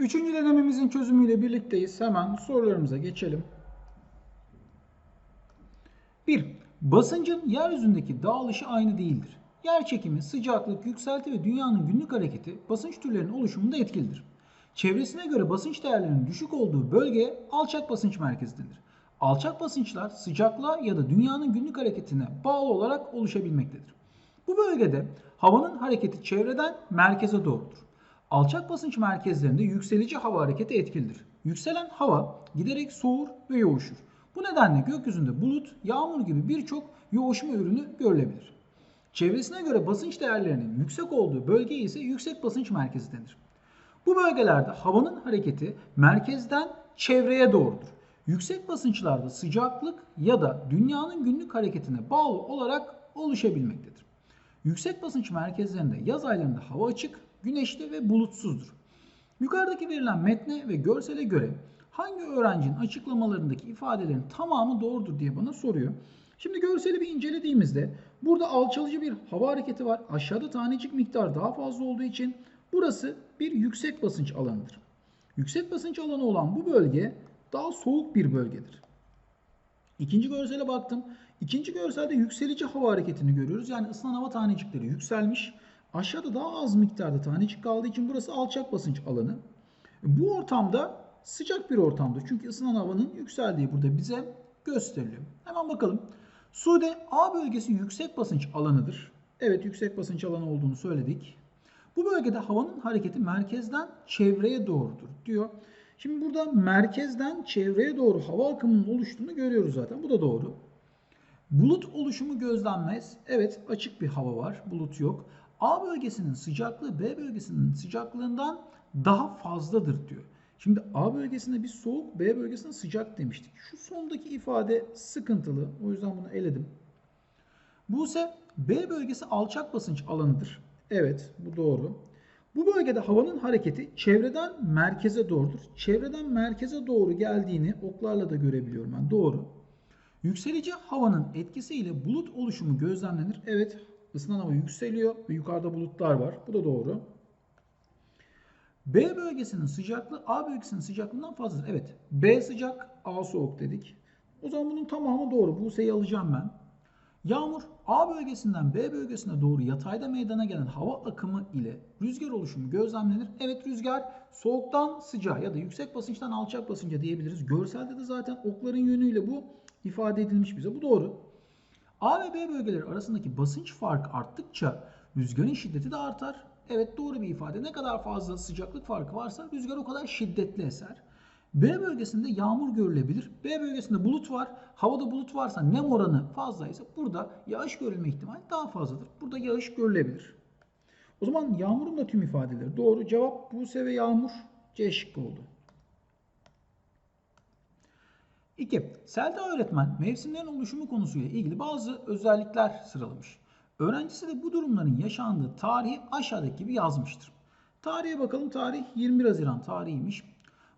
Üçüncü denememizin çözümüyle birlikteyiz. Hemen sorularımıza geçelim. 1. Basıncın yeryüzündeki dağılışı aynı değildir. Yer çekimi, sıcaklık, yükselti ve dünyanın günlük hareketi basınç türlerinin oluşumunda etkilidir. Çevresine göre basınç değerlerinin düşük olduğu bölgeye alçak basınç merkezi denir. Alçak basınçlar sıcaklığa ya da dünyanın günlük hareketine bağlı olarak oluşabilmektedir. Bu bölgede havanın hareketi çevreden merkeze doğrudur. Alçak basınç merkezlerinde yükselici hava hareketi etkilidir. Yükselen hava giderek soğur ve yoğuşur. Bu nedenle gökyüzünde bulut, yağmur gibi birçok yoğuşma ürünü görülebilir. Çevresine göre basınç değerlerinin yüksek olduğu bölge ise yüksek basınç merkezi denir. Bu bölgelerde havanın hareketi merkezden çevreye doğrudur. Yüksek basınçlarda sıcaklık ya da dünyanın günlük hareketine bağlı olarak oluşabilmektedir. Yüksek basınç merkezlerinde yaz aylarında hava açık, güneşli ve bulutsuzdur. Yukarıdaki verilen metne ve görsele göre hangi öğrencinin açıklamalarındaki ifadelerin tamamı doğrudur diye bana soruyor. Şimdi görseli bir incelediğimizde burada alçalıcı bir hava hareketi var. Aşağıda tanecik miktar daha fazla olduğu için burası bir yüksek basınç alanıdır. Yüksek basınç alanı olan bu bölge daha soğuk bir bölgedir. İkinci görsele baktım. İkinci görselde yükselici hava hareketini görüyoruz. Yani ısınan hava tanecikleri yükselmiş. Aşağıda daha az miktarda tanecik kaldığı için burası alçak basınç alanı. Bu ortamda sıcak bir ortamdır. Çünkü ısınan havanın yükseldiği burada bize gösteriliyor. Hemen bakalım. Sude A bölgesi yüksek basınç alanıdır. Evet yüksek basınç alanı olduğunu söyledik. Bu bölgede havanın hareketi merkezden çevreye doğrudur diyor. Şimdi burada merkezden çevreye doğru hava akımının oluştuğunu görüyoruz zaten. Bu da doğru. Bulut oluşumu gözlenmez. Evet açık bir hava var. Bulut yok. A bölgesinin sıcaklığı B bölgesinin sıcaklığından daha fazladır diyor. Şimdi A bölgesinde bir soğuk, B bölgesinde sıcak demiştik. Şu sondaki ifade sıkıntılı. O yüzden bunu eledim. Bu ise B bölgesi alçak basınç alanıdır. Evet bu doğru. Bu bölgede havanın hareketi çevreden merkeze doğrudur. Çevreden merkeze doğru geldiğini oklarla da görebiliyorum ben. Doğru. Yükselici havanın etkisiyle bulut oluşumu gözlemlenir. Evet ısınan hava yükseliyor ve yukarıda bulutlar var. Bu da doğru. B bölgesinin sıcaklığı A bölgesinin sıcaklığından fazladır. Evet B sıcak A soğuk dedik. O zaman bunun tamamı doğru. Buse'yi alacağım ben. Yağmur A bölgesinden B bölgesine doğru yatayda meydana gelen hava akımı ile rüzgar oluşumu gözlemlenir. Evet rüzgar soğuktan sıcağa ya da yüksek basınçtan alçak basınca diyebiliriz. Görselde de zaten okların yönüyle bu ifade edilmiş bize. Bu doğru. A ve B bölgeleri arasındaki basınç farkı arttıkça rüzgarın şiddeti de artar. Evet doğru bir ifade. Ne kadar fazla sıcaklık farkı varsa rüzgar o kadar şiddetli eser. B bölgesinde yağmur görülebilir. B bölgesinde bulut var. Havada bulut varsa nem oranı fazlaysa burada yağış görülme ihtimali daha fazladır. Burada yağış görülebilir. O zaman yağmurun da tüm ifadeleri doğru. Cevap Buse ve Yağmur C şıkkı oldu. 2. Selda öğretmen mevsimlerin oluşumu konusuyla ilgili bazı özellikler sıralamış. Öğrencisi de bu durumların yaşandığı tarihi aşağıdaki gibi yazmıştır. Tarihe bakalım. Tarih 21 Haziran tarihiymiş.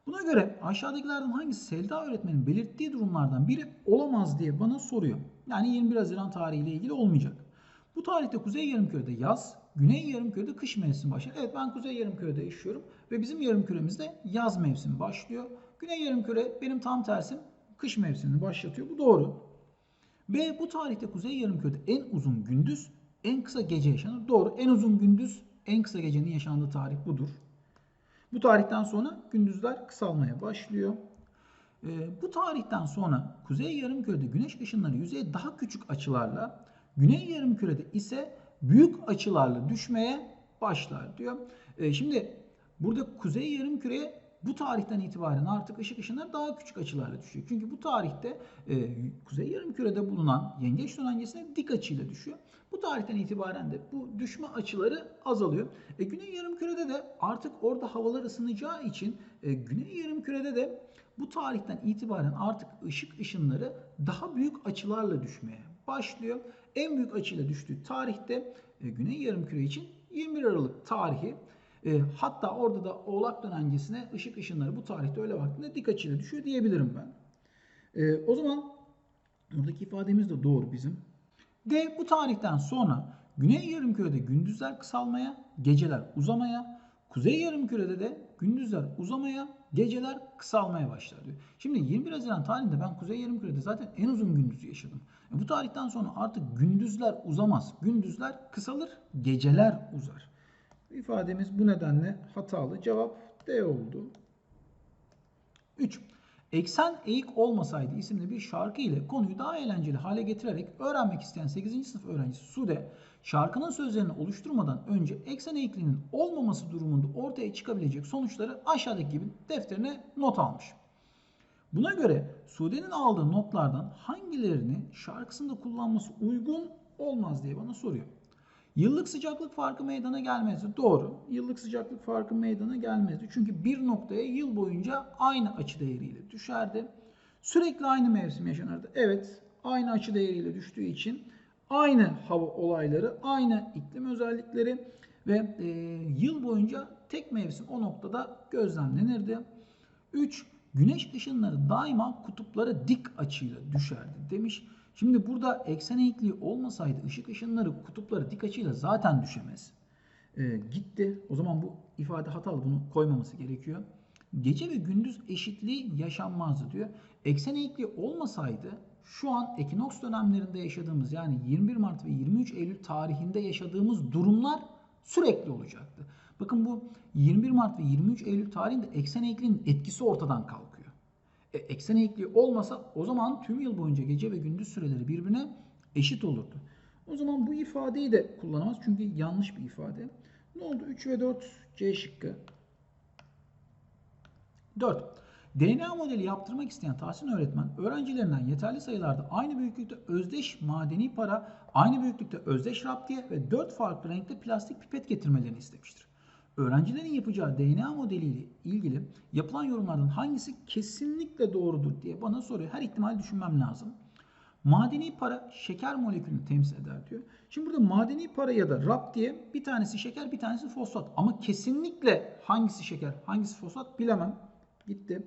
Buna göre aşağıdakilerden hangisi Selda öğretmenin belirttiği durumlardan biri olamaz diye bana soruyor. Yani 21 Haziran tarihiyle ilgili olmayacak. Bu tarihte Kuzey Yarımküre'de yaz, Güney Yarımküre'de kış mevsimi başlar. Evet ben Kuzey Yarımküre'de yaşıyorum ve bizim yarımküremizde yaz mevsimi başlıyor. Güney Yarımküre benim tam tersim kış mevsimini başlatıyor. Bu doğru. B bu tarihte Kuzey Yarımküre'de en uzun gündüz, en kısa gece yaşanır. Doğru. En uzun gündüz, en kısa gecenin yaşandığı tarih budur. Bu tarihten sonra gündüzler kısalmaya başlıyor. Ee, bu tarihten sonra Kuzey Yarımküre'de güneş ışınları yüzeye daha küçük açılarla, Güney Yarımküre'de ise büyük açılarla düşmeye başlar diyor. Ee, şimdi burada Kuzey Yarımküre'ye bu tarihten itibaren artık ışık ışınları daha küçük açılarla düşüyor. Çünkü bu tarihte e, Kuzey Yarımküre'de bulunan yengeç dönencesine dik açıyla düşüyor. Bu tarihten itibaren de bu düşme açıları azalıyor. E, Güney Yarımküre'de de artık orada havalar ısınacağı için e, Güney Yarımküre'de de bu tarihten itibaren artık ışık ışınları daha büyük açılarla düşmeye başlıyor. En büyük açıyla düştüğü tarihte e, Güney Yarımküre için 21 Aralık tarihi. E, hatta orada da Oğlak dönencesine ışık ışınları bu tarihte öyle vaktinde dik açıyla düşüyor diyebilirim ben. E, o zaman buradaki ifademiz de doğru bizim. D bu tarihten sonra Güney Yarımküre'de gündüzler kısalmaya, geceler uzamaya, Kuzey Yarımküre'de de gündüzler uzamaya, geceler kısalmaya başlar diyor. Şimdi 21 Haziran tarihinde ben Kuzey Yarımküre'de zaten en uzun gündüzü yaşadım. E bu tarihten sonra artık gündüzler uzamaz. Gündüzler kısalır, geceler uzar. İfademiz bu nedenle hatalı. Cevap D oldu. 3. Eksen Eğik Olmasaydı isimli bir şarkı ile konuyu daha eğlenceli hale getirerek öğrenmek isteyen 8. sınıf öğrencisi Sude, şarkının sözlerini oluşturmadan önce eksen eğikliğinin olmaması durumunda ortaya çıkabilecek sonuçları aşağıdaki gibi defterine not almış. Buna göre Sude'nin aldığı notlardan hangilerini şarkısında kullanması uygun olmaz diye bana soruyor. Yıllık sıcaklık farkı meydana gelmezdi. Doğru. Yıllık sıcaklık farkı meydana gelmezdi. Çünkü bir noktaya yıl boyunca aynı açı değeriyle düşerdi. Sürekli aynı mevsim yaşanırdı. Evet, aynı açı değeriyle düştüğü için aynı hava olayları, aynı iklim özellikleri ve e, yıl boyunca tek mevsim o noktada gözlemlenirdi. 3. Güneş ışınları daima kutuplara dik açıyla düşerdi demiş. Şimdi burada eksen eğikliği olmasaydı ışık ışınları kutupları dik açıyla zaten düşemez. Ee, gitti. O zaman bu ifade hatalı. Bunu koymaması gerekiyor. Gece ve gündüz eşitliği yaşanmazdı diyor. Eksen eğikliği olmasaydı şu an ekinoks dönemlerinde yaşadığımız yani 21 Mart ve 23 Eylül tarihinde yaşadığımız durumlar sürekli olacaktı. Bakın bu 21 Mart ve 23 Eylül tarihinde eksen eğikliğinin etkisi ortadan kalkıyor. E, eksen eğikliği olmasa o zaman tüm yıl boyunca gece ve gündüz süreleri birbirine eşit olurdu. O zaman bu ifadeyi de kullanamaz çünkü yanlış bir ifade. Ne oldu? 3 ve 4 C şıkkı. 4. DNA modeli yaptırmak isteyen Tahsin öğretmen öğrencilerinden yeterli sayılarda aynı büyüklükte özdeş madeni para, aynı büyüklükte özdeş raptiye ve 4 farklı renkte plastik pipet getirmelerini istemiştir. Öğrencilerin yapacağı DNA modeliyle ilgili yapılan yorumlardan hangisi kesinlikle doğrudur diye bana soruyor. Her ihtimal düşünmem lazım. Madeni para şeker molekülünü temsil eder diyor. Şimdi burada madeni para ya da rap diye bir tanesi şeker bir tanesi fosfat. Ama kesinlikle hangisi şeker hangisi fosfat bilemem. Gitti.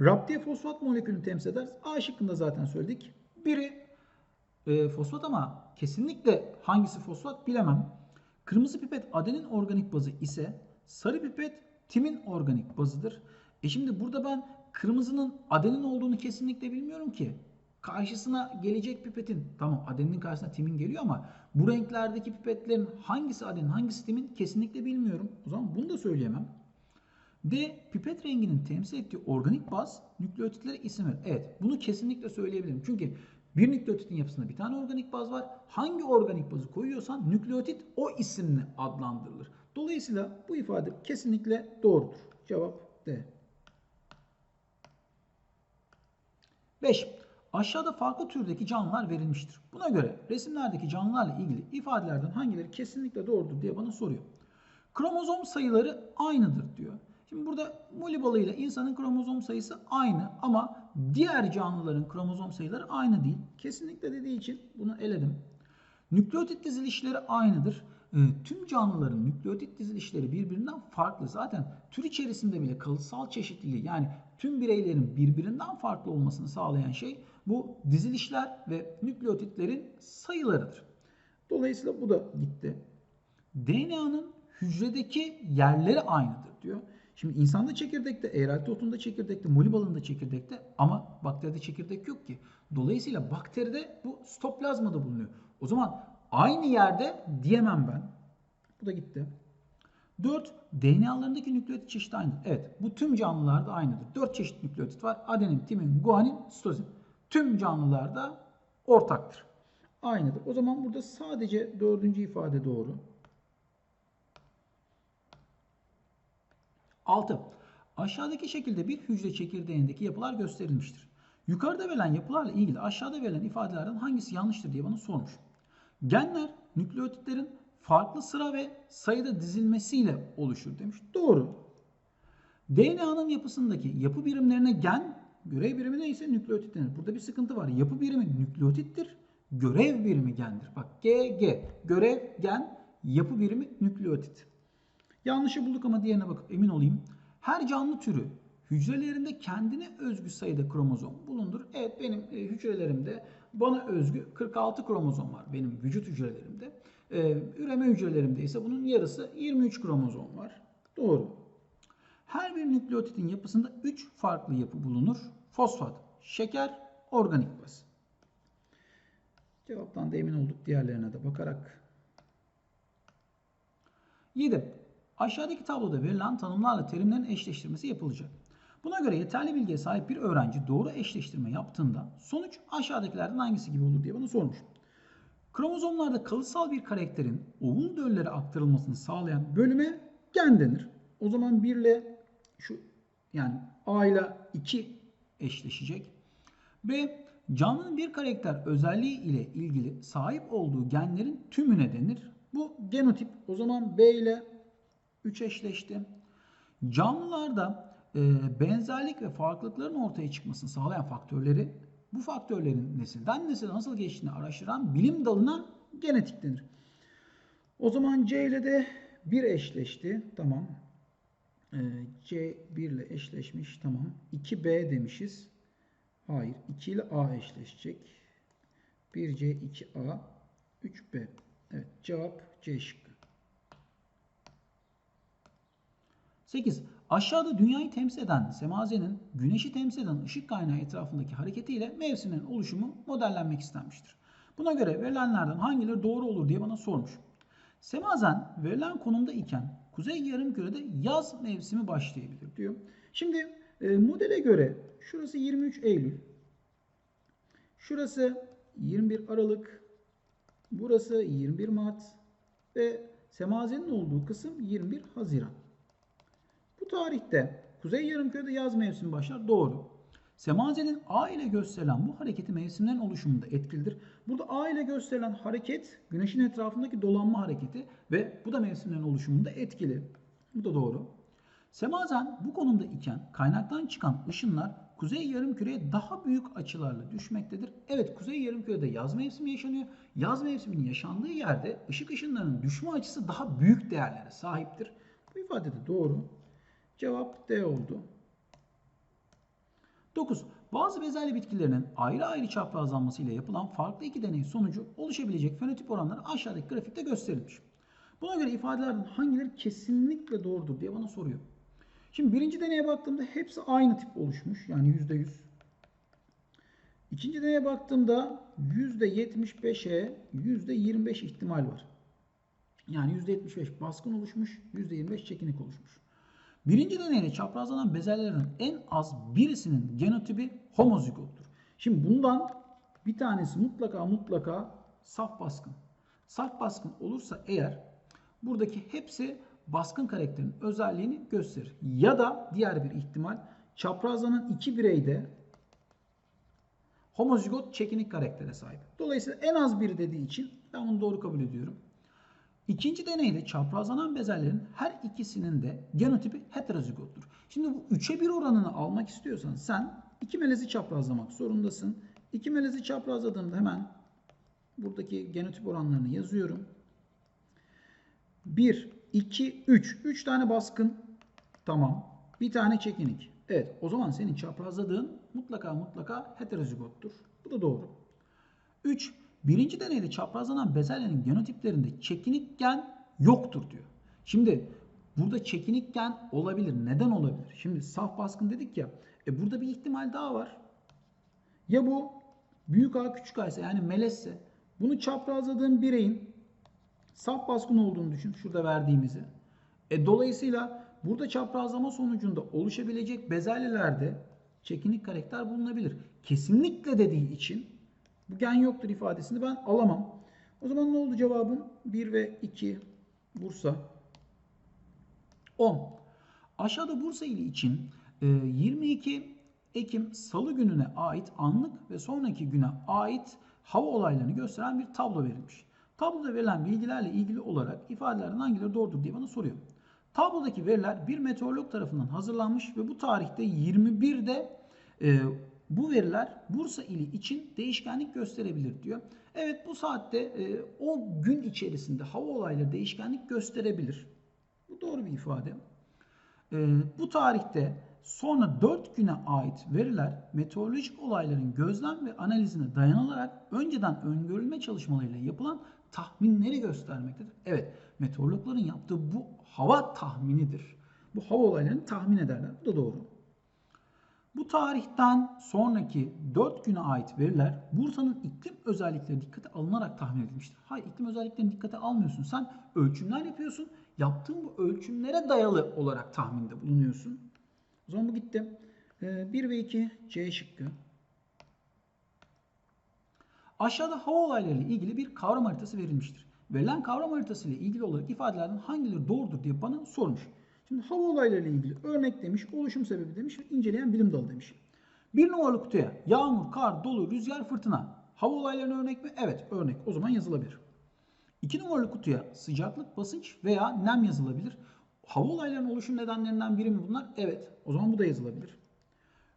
Rap diye fosfat molekülünü temsil eder. A şıkkında zaten söyledik. Biri e, fosfat ama kesinlikle hangisi fosfat bilemem. Kırmızı pipet adenin organik bazı ise sarı pipet timin organik bazıdır. E şimdi burada ben kırmızının adenin olduğunu kesinlikle bilmiyorum ki. Karşısına gelecek pipetin tamam adenin karşısına timin geliyor ama bu renklerdeki pipetlerin hangisi adenin hangisi timin kesinlikle bilmiyorum. O zaman bunu da söyleyemem. D. Pipet renginin temsil ettiği organik baz nükleotitlere isim verir. Evet bunu kesinlikle söyleyebilirim. Çünkü bir nükleotitin yapısında bir tane organik baz var. Hangi organik bazı koyuyorsan nükleotit o isimle adlandırılır. Dolayısıyla bu ifade kesinlikle doğrudur. Cevap D. 5. Aşağıda farklı türdeki canlılar verilmiştir. Buna göre resimlerdeki canlılarla ilgili ifadelerden hangileri kesinlikle doğrudur diye bana soruyor. Kromozom sayıları aynıdır diyor. Şimdi burada moli balığıyla insanın kromozom sayısı aynı ama diğer canlıların kromozom sayıları aynı değil. Kesinlikle dediği için bunu eledim. Nükleotit dizilişleri aynıdır. Tüm canlıların nükleotit dizilişleri birbirinden farklı. Zaten tür içerisinde bile kalıtsal çeşitliliği yani tüm bireylerin birbirinden farklı olmasını sağlayan şey bu dizilişler ve nükleotitlerin sayılarıdır. Dolayısıyla bu da gitti. DNA'nın hücredeki yerleri aynıdır diyor. Şimdi insanda çekirdekte, eğrelti çekirdekte, moli balığında çekirdekte ama bakteride çekirdek yok ki. Dolayısıyla bakteride bu stoplazmada bulunuyor. O zaman aynı yerde diyemem ben. Bu da gitti. 4. DNA'larındaki nükleotit çeşidi aynıdır. Evet bu tüm canlılarda aynıdır. 4 çeşit nükleotit var. Adenin, timin, guanin, sitozin. Tüm canlılarda ortaktır. Aynıdır. O zaman burada sadece dördüncü ifade doğru. 6. Aşağıdaki şekilde bir hücre çekirdeğindeki yapılar gösterilmiştir. Yukarıda verilen yapılarla ilgili aşağıda verilen ifadelerden hangisi yanlıştır diye bana sormuş. Genler nükleotitlerin farklı sıra ve sayıda dizilmesiyle oluşur demiş. Doğru. DNA'nın yapısındaki yapı birimlerine gen, görev birimi neyse nükleotit denir. Burada bir sıkıntı var. Yapı birimi nükleotittir, görev birimi gendir. Bak G, G. Görev, gen, yapı birimi nükleotit. Yanlışı bulduk ama diğerine bakıp emin olayım. Her canlı türü hücrelerinde kendine özgü sayıda kromozom bulundur. Evet benim e, hücrelerimde bana özgü 46 kromozom var benim vücut hücrelerimde. Ee, üreme hücrelerimde ise bunun yarısı 23 kromozom var. Doğru. Her bir nükleotidin yapısında 3 farklı yapı bulunur. Fosfat, şeker, organik baz. Cevaptan da emin olduk diğerlerine de bakarak. 7. Aşağıdaki tabloda verilen tanımlarla terimlerin eşleştirmesi yapılacak. Buna göre yeterli bilgiye sahip bir öğrenci doğru eşleştirme yaptığında sonuç aşağıdakilerden hangisi gibi olur diye bana sormuş. Kromozomlarda kalıtsal bir karakterin ovul döllere aktarılmasını sağlayan bölüme gen denir. O zaman 1 ile şu yani A ile 2 eşleşecek. B canlının bir karakter özelliği ile ilgili sahip olduğu genlerin tümüne denir. Bu genotip. O zaman B ile 3 eşleşti. Canlılarda e, benzerlik ve farklılıkların ortaya çıkmasını sağlayan faktörleri bu faktörlerin nesilden nesile nasıl geçtiğini araştıran bilim dalına genetik denir. O zaman C ile de 1 eşleşti. Tamam. Ee, C 1 ile eşleşmiş. Tamam. 2B demişiz. Hayır. 2 ile A eşleşecek. 1C, 2A, 3B. Evet. Cevap C şıkkı. 8. Aşağıda dünyayı temsil eden semazenin güneşi temsil eden ışık kaynağı etrafındaki hareketiyle mevsimlerin oluşumu modellenmek istenmiştir. Buna göre verilenlerden hangileri doğru olur diye bana sormuş. Semazen verilen konumda iken kuzey yarımkürede yaz mevsimi başlayabilir diyor. Şimdi e, modele göre şurası 23 Eylül, şurası 21 Aralık, burası 21 Mart ve semazenin olduğu kısım 21 Haziran. Bu tarihte Kuzey Yarımküre'de yaz mevsimi başlar. Doğru. Semazenin A ile gösterilen bu hareketi mevsimlerin oluşumunda etkilidir. Burada A ile gösterilen hareket güneşin etrafındaki dolanma hareketi ve bu da mevsimlerin oluşumunda etkili. Bu da doğru. Semazen bu konumda iken kaynaktan çıkan ışınlar kuzey yarımküreye daha büyük açılarla düşmektedir. Evet kuzey yarımkürede yaz mevsimi yaşanıyor. Yaz mevsiminin yaşandığı yerde ışık ışınlarının düşme açısı daha büyük değerlere sahiptir. Bu ifade de doğru. Cevap D oldu. 9. Bazı bezelye bitkilerinin ayrı ayrı çaprazlanması ile yapılan farklı iki deney sonucu oluşabilecek fenotip oranları aşağıdaki grafikte gösterilmiş. Buna göre ifadelerden hangileri kesinlikle doğrudur diye bana soruyor. Şimdi birinci deneye baktığımda hepsi aynı tip oluşmuş. Yani %100. İkinci deneye baktığımda %75'e %25 ihtimal var. Yani %75 baskın oluşmuş, %25 çekinik oluşmuş. Birinci deneyde çaprazlanan bezelyelerin en az birisinin genotipi homozigottur. Şimdi bundan bir tanesi mutlaka mutlaka saf baskın. Saf baskın olursa eğer buradaki hepsi baskın karakterin özelliğini gösterir. Ya da diğer bir ihtimal çaprazlanan iki bireyde homozigot çekinik karaktere sahip. Dolayısıyla en az biri dediği için ben bunu doğru kabul ediyorum. İkinci deneyde çaprazlanan bezellerin her ikisinin de genotipi heterozigottur. Şimdi bu 3'e 1 oranını almak istiyorsan sen iki melezi çaprazlamak zorundasın. İki melezi çaprazladığımda hemen buradaki genotip oranlarını yazıyorum. 1, 2, 3. 3 tane baskın. Tamam. Bir tane çekinik. Evet o zaman senin çaprazladığın mutlaka mutlaka heterozigottur. Bu da doğru. 3. Birinci deneyde çaprazlanan bezelyenin genotiplerinde çekinik gen yoktur diyor. Şimdi burada çekinik gen olabilir. Neden olabilir? Şimdi saf baskın dedik ya. E burada bir ihtimal daha var. Ya bu büyük A küçük A ise yani melesse bunu çaprazladığın bireyin saf baskın olduğunu düşün. Şurada verdiğimizi. E dolayısıyla burada çaprazlama sonucunda oluşabilecek bezelyelerde çekinik karakter bulunabilir. Kesinlikle dediği için bu gen yoktur ifadesini ben alamam. O zaman ne oldu cevabım? 1 ve 2 Bursa. 10. Aşağıda Bursa ili için 22 e, Ekim Salı gününe ait anlık ve sonraki güne ait hava olaylarını gösteren bir tablo verilmiş. Tabloda verilen bilgilerle ilgili olarak ifadelerden hangileri doğrudur diye bana soruyor. Tablodaki veriler bir meteorolog tarafından hazırlanmış ve bu tarihte 21'de e, bu veriler Bursa ili için değişkenlik gösterebilir diyor. Evet bu saatte e, o gün içerisinde hava olayları değişkenlik gösterebilir. Bu doğru bir ifade. E, bu tarihte sonra 4 güne ait veriler meteorolojik olayların gözlem ve analizine dayanılarak önceden öngörülme çalışmalarıyla yapılan tahminleri göstermektedir. Evet meteorologların yaptığı bu hava tahminidir. Bu hava olaylarını tahmin ederler. Bu da doğru. Bu tarihten sonraki 4 güne ait veriler Bursa'nın iklim özellikleri dikkate alınarak tahmin edilmiştir. Hayır iklim özelliklerini dikkate almıyorsun. Sen ölçümler yapıyorsun. Yaptığın bu ölçümlere dayalı olarak tahminde bulunuyorsun. O zaman bu gitti. 1 ve 2 C şıkkı. Aşağıda hava olaylarıyla ilgili bir kavram haritası verilmiştir. Verilen kavram haritası ile ilgili olarak ifadelerden hangileri doğrudur diye bana sormuş. Şimdi hava olaylarıyla ilgili örnek demiş, oluşum sebebi demiş inceleyen bilim dalı demiş. Bir numaralı kutuya yağmur, kar, dolu, rüzgar, fırtına. Hava olaylarına örnek mi? Evet örnek. O zaman yazılabilir. İki numaralı kutuya sıcaklık, basınç veya nem yazılabilir. Hava olaylarının oluşum nedenlerinden biri mi bunlar? Evet. O zaman bu da yazılabilir.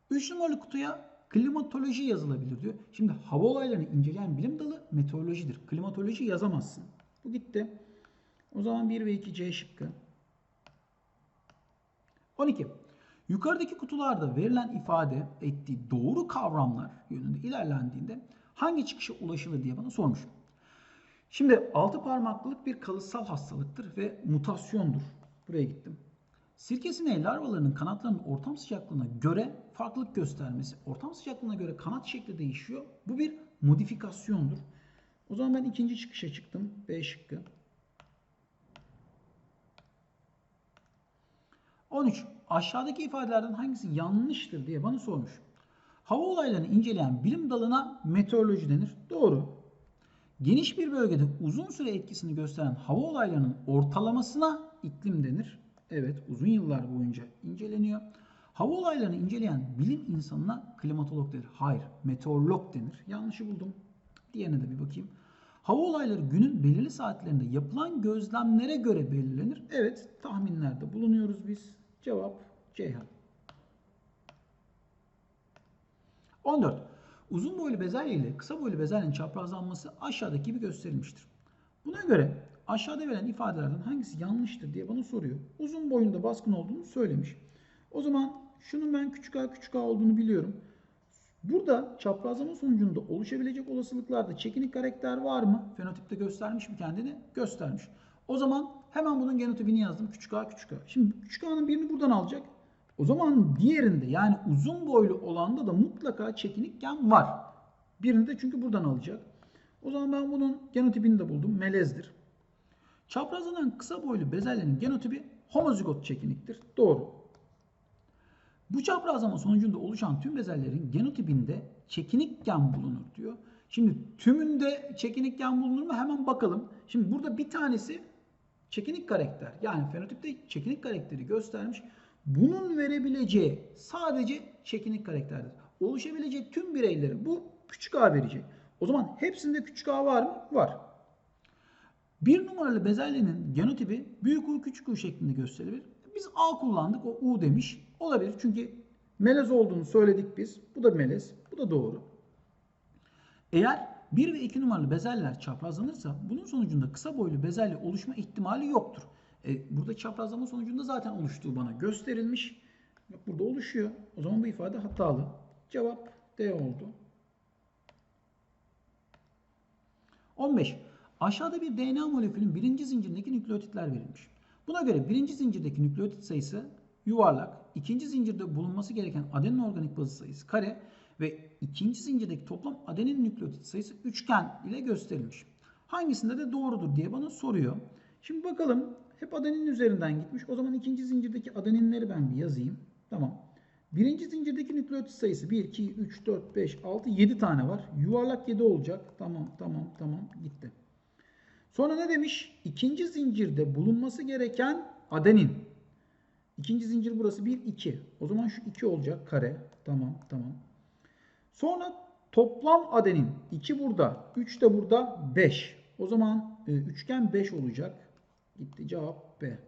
Üç numaralı kutuya klimatoloji yazılabilir diyor. Şimdi hava olaylarını inceleyen bilim dalı meteorolojidir. Klimatoloji yazamazsın. Bu gitti. O zaman 1 ve 2 C şıkkı. 12. Yukarıdaki kutularda verilen ifade ettiği doğru kavramlar yönünde ilerlendiğinde hangi çıkışa ulaşılır diye bana sormuş. Şimdi altı parmaklılık bir kalıtsal hastalıktır ve mutasyondur. Buraya gittim. Sirkesineği larvalarının kanatlarının ortam sıcaklığına göre farklılık göstermesi. Ortam sıcaklığına göre kanat şekli değişiyor. Bu bir modifikasyondur. O zaman ben ikinci çıkışa çıktım. B şıkkı. 13. Aşağıdaki ifadelerden hangisi yanlıştır diye bana sormuş. Hava olaylarını inceleyen bilim dalına meteoroloji denir. Doğru. Geniş bir bölgede uzun süre etkisini gösteren hava olaylarının ortalamasına iklim denir. Evet uzun yıllar boyunca inceleniyor. Hava olaylarını inceleyen bilim insanına klimatolog denir. Hayır meteorolog denir. Yanlışı buldum. Diğerine de bir bakayım. Hava olayları günün belirli saatlerinde yapılan gözlemlere göre belirlenir. Evet tahminlerde bulunuyoruz biz. Cevap Ceyhan. 14. Uzun boylu bezelye ile kısa boylu bezelyenin çaprazlanması aşağıdaki gibi gösterilmiştir. Buna göre aşağıda verilen ifadelerden hangisi yanlıştır diye bana soruyor. Uzun boyunda baskın olduğunu söylemiş. O zaman şunun ben küçük a küçük a olduğunu biliyorum. Burada çaprazlama sonucunda oluşabilecek olasılıklarda çekinik karakter var mı? Fenotipte göstermiş mi kendini? Göstermiş. O zaman hemen bunun genotipini yazdım. Küçük a küçük a. Şimdi küçük a'nın birini buradan alacak. O zaman diğerinde yani uzun boylu olanda da mutlaka çekinik gen var. Birini de çünkü buradan alacak. O zaman ben bunun genotipini de buldum. Melezdir. Çaprazlanan kısa boylu bezelyenin genotipi homozigot çekiniktir. Doğru. Bu çaprazlama sonucunda oluşan tüm bezelyerin genotipinde çekinik gen bulunur diyor. Şimdi tümünde çekinik gen bulunur mu? Hemen bakalım. Şimdi burada bir tanesi çekinik karakter. Yani fenotipte çekinik karakteri göstermiş. Bunun verebileceği sadece çekinik karakterdir. Oluşabilecek tüm bireyleri bu küçük a verecek. O zaman hepsinde küçük a var mı? Var. Bir numaralı bezelyenin genotipi büyük U küçük U şeklinde gösterilir. Biz A kullandık. O U demiş. Olabilir. Çünkü melez olduğunu söyledik biz. Bu da melez. Bu da doğru. Eğer 1 ve 2 numaralı bezelyeler çaprazlanırsa bunun sonucunda kısa boylu bezelye oluşma ihtimali yoktur. E, burada çaprazlama sonucunda zaten oluştuğu bana gösterilmiş. Bak burada oluşuyor. O zaman bu ifade hatalı. Cevap D oldu. 15. Aşağıda bir DNA molekülün birinci zincirindeki nükleotitler verilmiş. Buna göre birinci zincirdeki nükleotit sayısı yuvarlak, ikinci zincirde bulunması gereken adenin organik bazı sayısı kare ve ikinci zincirdeki toplam adenin nükleotit sayısı üçgen ile gösterilmiş. Hangisinde de doğrudur diye bana soruyor. Şimdi bakalım hep adenin üzerinden gitmiş. O zaman ikinci zincirdeki adeninleri ben bir yazayım. Tamam. Birinci zincirdeki nükleotit sayısı 1, 2, 3, 4, 5, 6, 7 tane var. Yuvarlak 7 olacak. Tamam, tamam, tamam. Gitti. Sonra ne demiş? İkinci zincirde bulunması gereken adenin. İkinci zincir burası 1, 2. O zaman şu 2 olacak kare. Tamam, tamam. Sonra toplam adenin. 2 burada, 3 de burada, 5. O zaman e, üçgen 5 olacak. Gitti cevap B.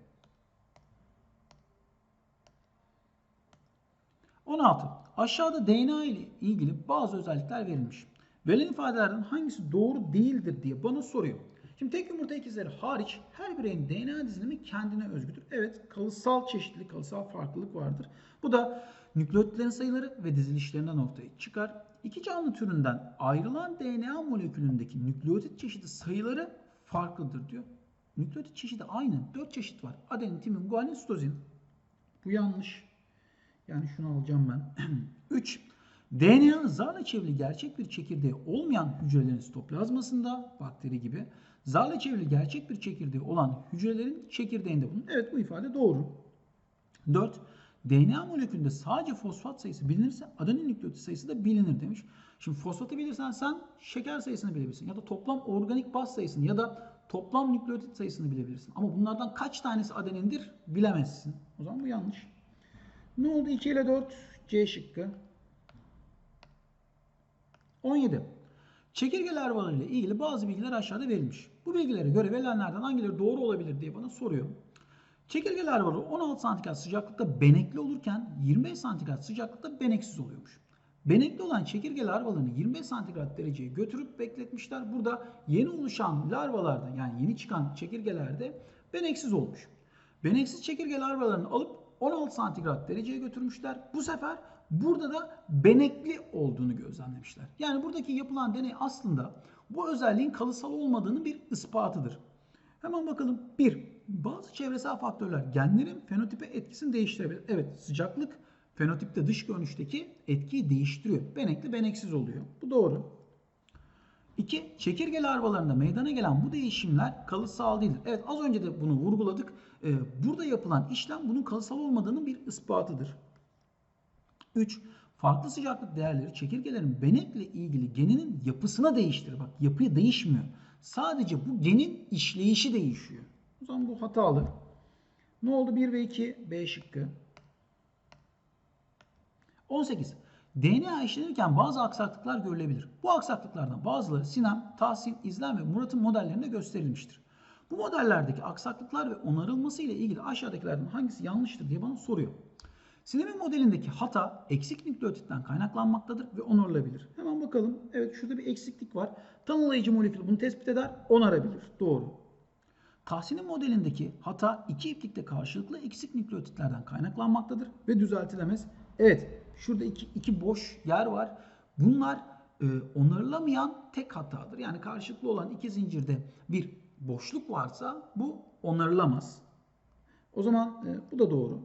16. Aşağıda DNA ile ilgili bazı özellikler verilmiş. Verilen ifadelerden hangisi doğru değildir diye bana soruyor. Şimdi tek yumurta ikizleri hariç her bireyin DNA dizilimi kendine özgüdür. Evet kalıtsal çeşitlilik, kalıtsal farklılık vardır. Bu da nükleotitlerin sayıları ve dizilişlerinden ortaya çıkar. İki canlı türünden ayrılan DNA molekülündeki nükleotit çeşidi sayıları farklıdır diyor. Nükleotit çeşidi aynı. 4 çeşit var. Adenin, timin, guanin, sitozin. Bu yanlış. Yani şunu alacağım ben. 3. DNA zarla çevrili gerçek bir çekirdeği olmayan hücrelerin sitoplazmasında bakteri gibi zarla çevrili gerçek bir çekirdeği olan hücrelerin çekirdeğinde bulunur. Evet bu ifade doğru. 4. DNA molekülünde sadece fosfat sayısı bilinirse adenin nükleotit sayısı da bilinir demiş. Şimdi fosfatı bilirsen sen şeker sayısını bilebilirsin ya da toplam organik baz sayısını ya da toplam nükleotit sayısını bilebilirsin. Ama bunlardan kaç tanesi adenindir bilemezsin. O zaman bu yanlış. Ne oldu 2 ile 4? C şıkkı. 17. Çekirge larvaları ile ilgili bazı bilgiler aşağıda verilmiş. Bu bilgilere göre verilenlerden hangileri doğru olabilir diye bana soruyor. Çekirge larvaları 16 santigrat sıcaklıkta benekli olurken 25 santigrat sıcaklıkta beneksiz oluyormuş. Benekli olan çekirge larvalarını 25 santigrat dereceye götürüp bekletmişler. Burada yeni oluşan larvalarda yani yeni çıkan çekirgelerde beneksiz olmuş. Beneksiz çekirge larvalarını alıp 16 santigrat dereceye götürmüşler. Bu sefer burada da benekli olduğunu gözlemlemişler. Yani buradaki yapılan deney aslında bu özelliğin kalıtsal olmadığını bir ispatıdır. Hemen bakalım. 1. Bazı çevresel faktörler genlerin fenotipe etkisini değiştirebilir. Evet sıcaklık fenotipte dış görünüşteki etkiyi değiştiriyor. Benekli beneksiz oluyor. Bu doğru. 2. Çekirge larvalarında meydana gelen bu değişimler kalıtsal değildir. Evet az önce de bunu vurguladık. Ee, burada yapılan işlem bunun kalıtsal olmadığının bir ispatıdır. 3. Farklı sıcaklık değerleri çekirgelerin benekle ilgili geninin yapısına değiştirir. Bak yapıyı değişmiyor. Sadece bu genin işleyişi değişiyor. O zaman bu hatalı. Ne oldu? 1 ve 2 B şıkkı. 18. DNA işlenirken bazı aksaklıklar görülebilir. Bu aksaklıklardan bazıları Sinem, Tahsin, İzlem ve Murat'ın modellerinde gösterilmiştir. Bu modellerdeki aksaklıklar ve onarılması ile ilgili aşağıdakilerden hangisi yanlıştır diye bana soruyor. Sinemin modelindeki hata eksik nükleotitten kaynaklanmaktadır ve onarılabilir. Hemen bakalım. Evet şurada bir eksiklik var. Tanılayıcı molekül bunu tespit eder, onarabilir. Doğru. Tahsin'in modelindeki hata iki iplikte karşılıklı eksik nükleotitlerden kaynaklanmaktadır ve düzeltilemez. Evet şurada iki, iki boş yer var. Bunlar e, onarılamayan tek hatadır. Yani karşılıklı olan iki zincirde bir boşluk varsa bu onarılamaz. O zaman e, bu da doğru.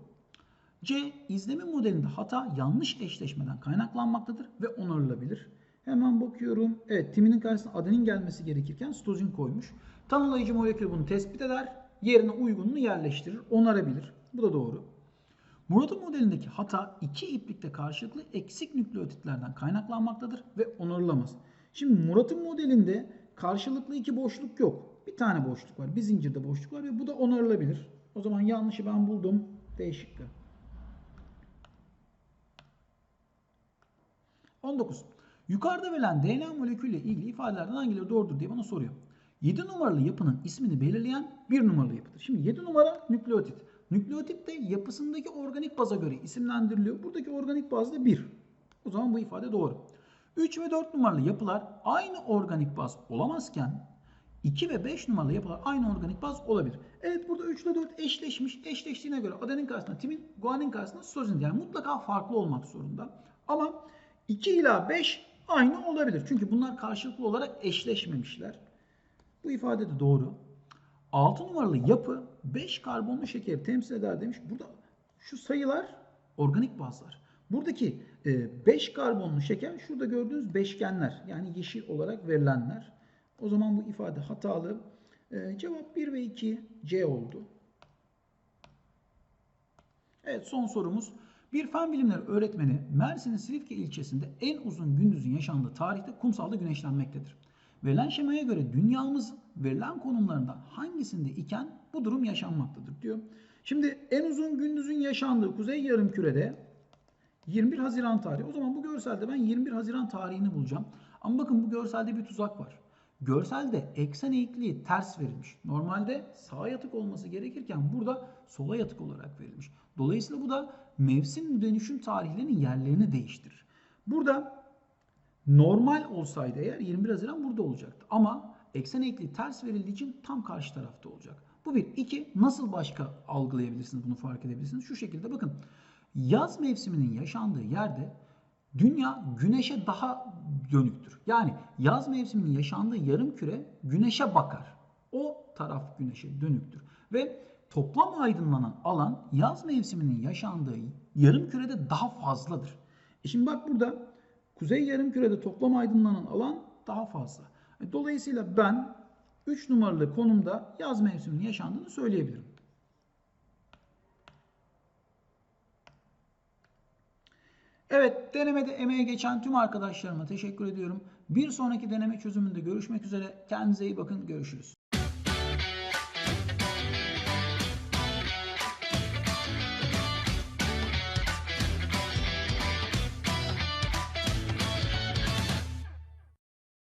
C. İzlemin modelinde hata yanlış eşleşmeden kaynaklanmaktadır ve onarılabilir. Hemen bakıyorum. Evet timinin karşısına adenin gelmesi gerekirken sitozin koymuş. Tanılayıcı molekül bunu tespit eder. Yerine uygununu yerleştirir. Onarabilir. Bu da doğru. Murat'ın modelindeki hata iki iplikte karşılıklı eksik nükleotitlerden kaynaklanmaktadır ve onarılamaz. Şimdi Murat'ın modelinde karşılıklı iki boşluk yok. Bir tane boşluk var. Bir zincirde boşluk var ve bu da onarılabilir. O zaman yanlışı ben buldum. Değişiklik. 19. Yukarıda verilen DNA molekülüyle ilgili ifadelerden hangileri doğrudur diye bana soruyor. 7 numaralı yapının ismini belirleyen 1 numaralı yapıdır. Şimdi 7 numara nükleotit. Nükleotit de yapısındaki organik baza göre isimlendiriliyor. Buradaki organik baz da 1. O zaman bu ifade doğru. 3 ve 4 numaralı yapılar aynı organik baz olamazken 2 ve 5 numaralı yapılar aynı organik baz olabilir. Evet burada 3 ile 4 eşleşmiş. Eşleştiğine göre adenin karşısında timin, guanin karşısında sitozin. Yani mutlaka farklı olmak zorunda. Ama 2 ila 5 aynı olabilir. Çünkü bunlar karşılıklı olarak eşleşmemişler. Bu ifade de doğru. 6 numaralı yapı 5 karbonlu şekeri temsil eder demiş. Burada şu sayılar organik bazlar. Buradaki 5 karbonlu şeker şurada gördüğünüz beşgenler yani yeşil olarak verilenler. O zaman bu ifade hatalı. Cevap 1 ve 2 C oldu. Evet son sorumuz. Bir fen bilimleri öğretmeni Mersin'in Silifke ilçesinde en uzun gündüzün yaşandığı tarihte kumsalda güneşlenmektedir. Verilen şemaya göre dünyamız verilen konumlarında hangisinde iken bu durum yaşanmaktadır diyor. Şimdi en uzun gündüzün yaşandığı kuzey yarımkürede 21 Haziran tarihi. O zaman bu görselde ben 21 Haziran tarihini bulacağım. Ama bakın bu görselde bir tuzak var. Görselde eksen eğikliği ters verilmiş. Normalde sağa yatık olması gerekirken burada sola yatık olarak verilmiş. Dolayısıyla bu da mevsim dönüşüm tarihlerinin yerlerini değiştirir. Burada normal olsaydı eğer 21 Haziran burada olacaktı. Ama eksen eğikliği ters verildiği için tam karşı tarafta olacak. Bu bir. İki, nasıl başka algılayabilirsiniz bunu fark edebilirsiniz? Şu şekilde bakın. Yaz mevsiminin yaşandığı yerde dünya güneşe daha dönüktür. Yani yaz mevsiminin yaşandığı yarım küre güneşe bakar. O taraf güneşe dönüktür. Ve toplam aydınlanan alan yaz mevsiminin yaşandığı yarım kürede daha fazladır. E şimdi bak burada kuzey yarım kürede toplam aydınlanan alan daha fazla. E dolayısıyla ben 3 numaralı konumda yaz mevsiminin yaşandığını söyleyebilirim. Evet, denemede emeğe geçen tüm arkadaşlarıma teşekkür ediyorum. Bir sonraki deneme çözümünde görüşmek üzere. Kendinize iyi bakın. Görüşürüz.